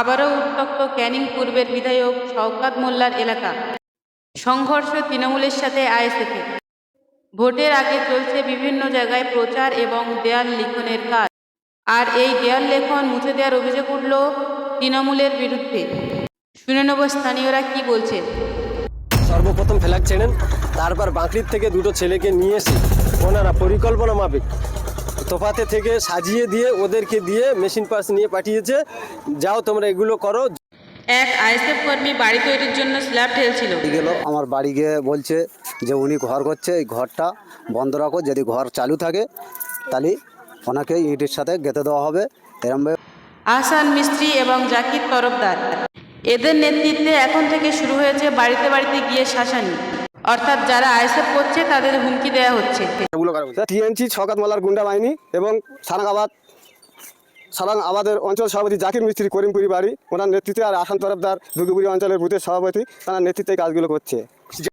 আবারও উত্তক্ত ক্যানিং পূর্বের বিধায়ক শওকাত মোল্লার এলাকা। সংঘর্ষ তৃণমূলের সাথে আইএসএফে ভোটের আগে চলছে বিভিন্ন জায়গায় প্রচার এবং দেয়াল লিখনের কাজ। আর এই দেয়াল লেখন মুছে দেওয়ার অভিযোগ উঠল তৃণমূলের বিরুদ্ধে। শুনে নেব স্থানীয়রা কি বলছে। সর্বপ্রথম ফ্ল্যাগ ছেড়েন তারপর বাঁকড়ির থেকে দুটো ছেলেকে নিয়ে এসে ওনারা পরিকল্পনা মাফিক। তোফাতে থেকে সাজিয়ে দিয়ে ওদেরকে দিয়ে মেশিন পার্স নিয়ে পাঠিয়েছে। যাও তোমরা এগুলো করো। এক আইএসএফ কর্মী বাড়ি তৈরির জন্য স্ল্যাব ঢেলছিল গেল আমার বাড়ি গিয়ে বলছে যে উনি ঘর করছে এই ঘরটা বন্ধ রাখো যদি ঘর চালু থাকে তাহলে ওনাকে ইটের সাথে গেঁথে দেওয়া হবে। এরমভাবে আহসান মিস্ত্রি এবং জাকির তরফদার। এদের নেতৃত্বে এখন থেকে শুরু হয়েছে বাড়িতে বাড়িতে গিয়ে শাসানি। অর্থাৎ যারা আইএসএফ করছে তাদের হুমকি দেওয়া হচ্ছে। টিএনসি ছকাত মালার গুন্ডা বাহিনী এবং সারাঙ্গাবাদ সারাং আবাদের অঞ্চল সভাপতি জাকির মিস্ত্রি করিমপুরি বাড়ি, ওনার নেতৃত্বে আর আসান তরফদার দুর্গপুরি অঞ্চলের বুথের সভাপতি, তারা নেতৃত্বে কাজগুলো করছে।